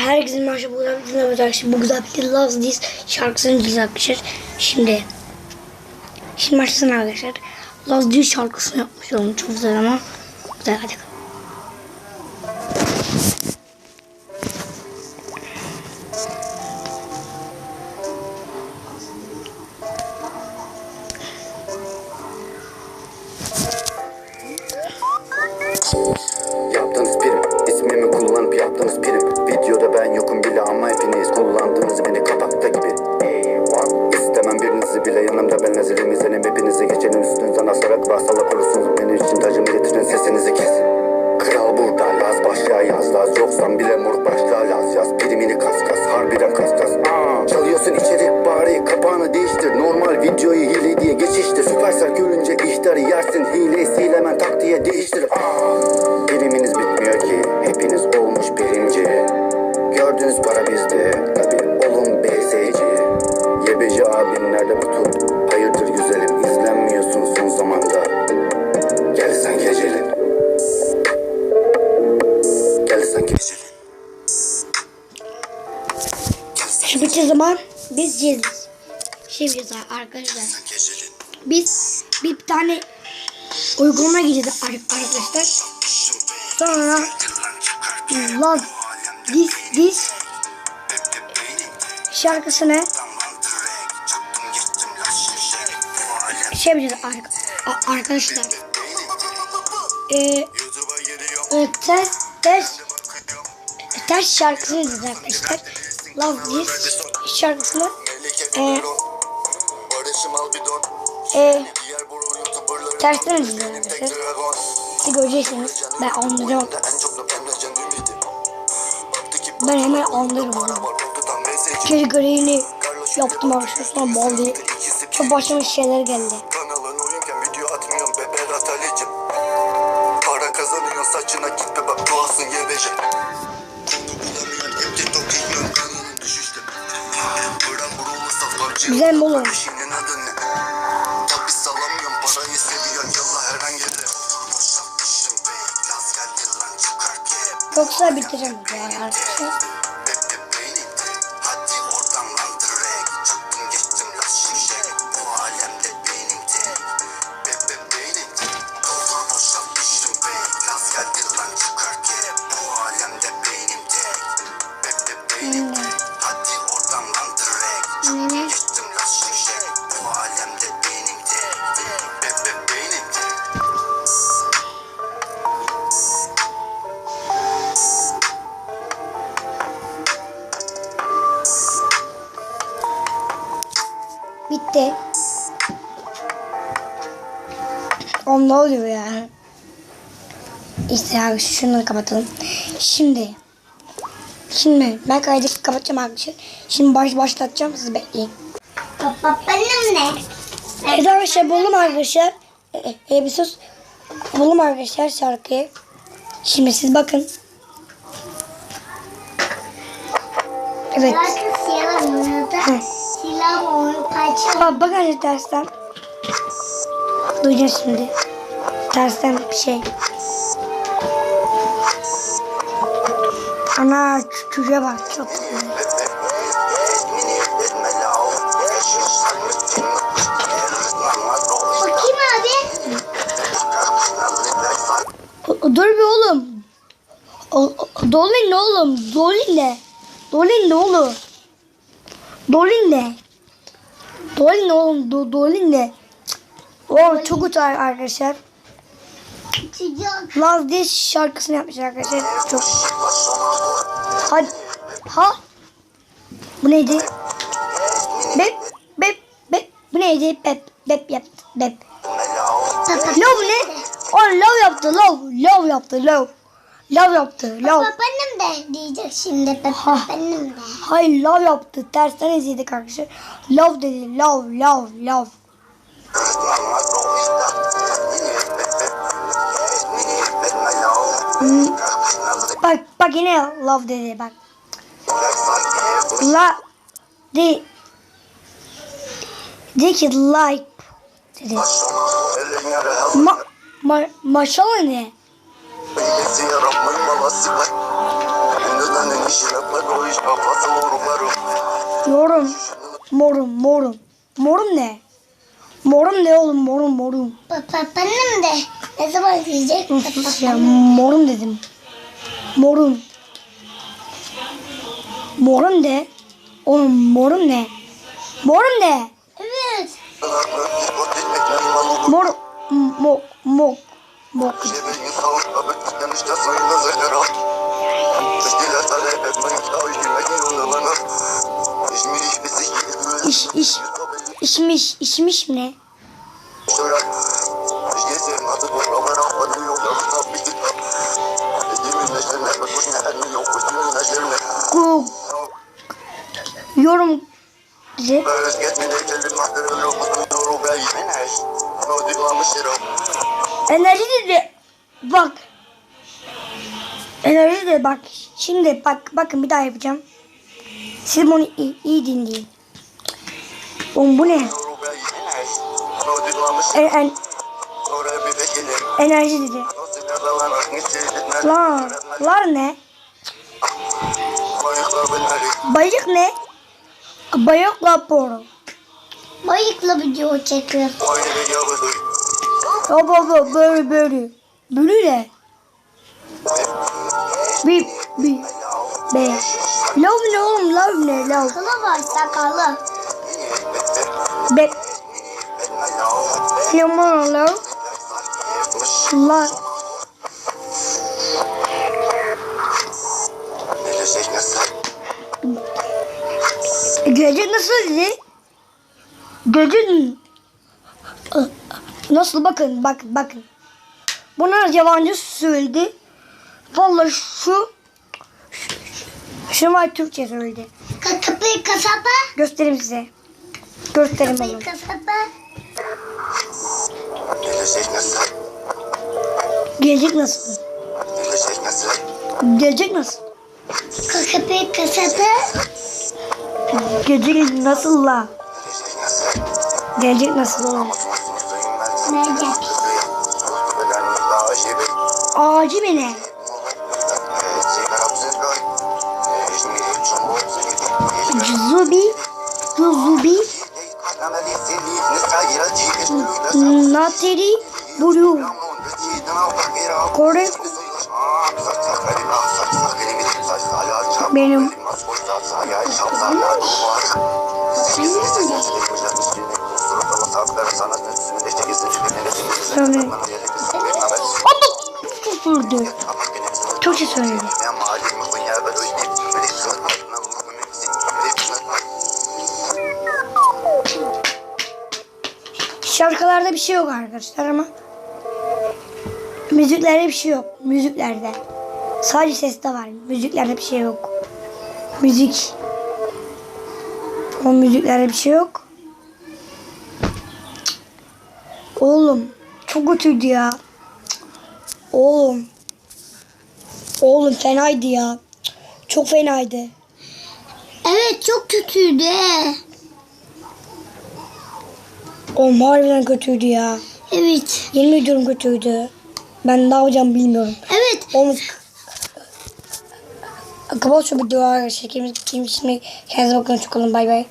herkesin marşı bu güzel bir arkadaşlar. Bu güzel bir Love This şarkısını arkadaşlar. Şimdi Şimdi başlasın arkadaşlar. Love This şarkısını yapmış oldum. Çok güzel ama. Güzel hadi. Değiştir Normal videoyu hile diye geçiştir. Süpersel görünce ihtarı yersin. Hile silemen tak diye değiştir. Aa, bitmiyor ki. Hepiniz olmuş birinci. Gördüğünüz para bizde. Tabi olun BSC Yebeci abin nerede bu tur? Hayırdır güzelim izlenmiyorsun son zamanda. Gel sen gecelin Gel sen gecelin bitti zaman biz yiyeceğiz. Şimdi arkadaşlar. Biz bir tane uygulama gideceğiz ar- arkadaşlar. Sonra Love This This şarkısını şey yapacağız arkadaşlar. Ee, e, ters ters ters şarkısını dinleyeceğiz arkadaşlar. Love This şarkısını e, e, tersten dinleyeceğiz arkadaşlar. Siz göreceksiniz. Ben anlayacağım. Ben hemen anlarım. Kedi görevini yaptım arkadaşlar. Sonra bağlı. Çok başıma şeyler geldi. Para kazanıyorsun saçına git be bak doğasın yebece Bulamıyorum hep TikTok Yoksa bitireceğim ya arkadaşlar. Pepe Bitti. Oğlum ne oluyor ya? İşte abi şunları kapatalım. Şimdi. Şimdi ben kaydı kapatacağım arkadaşlar. Şimdi baş başlatacağım sizi bekleyin. Benim ne? Evet arkadaşlar buldum arkadaşlar. E, e, bir sus. Buldum arkadaşlar şarkıyı. Şimdi siz bakın. Evet. Belki silah Bak bak hadi tersten. Duyacağız şimdi. Tersten bir şey. Ana çocuğa bak çok güzel. Dur bir oğlum. Dolin ne oğlum? Dolin ne? Dolin ne oğlum? Dolin ne? Dolin ne oğlum? Do, Dolin ne? Oo çok kötü ar- arkadaşlar. Sıcak. Love This şarkısını yapmış arkadaşlar. Çok. Hadi. Ha? Bu neydi? Bep bep bep. Bu neydi? Bep bep yap. Bep. Love ne? O love yaptı. Love. Love yaptı. Love. Love yaptı. Love. Baba benim de diyecek şimdi. Baba Ha. benim de. Hayır love yaptı. Tersten izledik arkadaşlar. Love dedi. Love, love, love. Hmm. Bak bak yine love dedi bak. La de de ki like dedi. Ma, ma, maşallah ne? Yorum. Morum morum. Morum ne? Morum ne oğlum morum morum. Papa benim de ne zaman diyecek? Ya morum dedim. Morum. Morum ne? Oğlum morum ne? Morum ne? Evet. Mor mo mo iş iş işmiş işmiş mi ne? Ku yorum bize enerji dedi bak enerji de bak şimdi bak bakın bir daha yapacağım siz bunu iyi, iyi dinleyin Oğlum bu ne? En, en, enerji dedi. Lar, lar ne? Bayık ne? Bayık raporu. Bayıkla video çekiyor. Hop hop böyle böyle. Böyle ne? Bir, bir, be. Love ne oğlum love ne love. Sakalı var sakalı. Be. Ne var love? La. Gece nasıl? Gece nasıl bakın bak bakın. Bunlar yabancı söyledi. Vallahi şu şu var Türkçe söyledi. Ka- Kapıyı kasaba. Göstereyim size. Göstereyim Kapıyı onu. kasaba. Gelecek nasıl? Gelecek nasıl? Ka- Kapıyı kasaba. Gelecek nasıl la? Gelecek nasıl oğlum? Nerede? Ağacı beni. Zubi. Zubi. Nateri. Buru. Kore. Benim. Söyle. Vurdu. Türkçe söyledi. Şarkılarda bir şey yok arkadaşlar ama müziklerde bir şey yok. Müziklerde. Sadece seste var. Müziklerde bir şey yok. Müzik. O müziklerde bir şey yok. Oğlum çok kötüydü ya. Oğlum. Oğlum fenaydı ya. Çok fenaydı. Evet çok kötüydü. Oğlum harbiden kötüydü ya. Evet. Yemin ediyorum kötüydü. Ben ne yapacağım bilmiyorum. Evet. Oğlum kapat şu videoyu arkadaşlar. Kendinize bakın. Çok olun. Bay bay.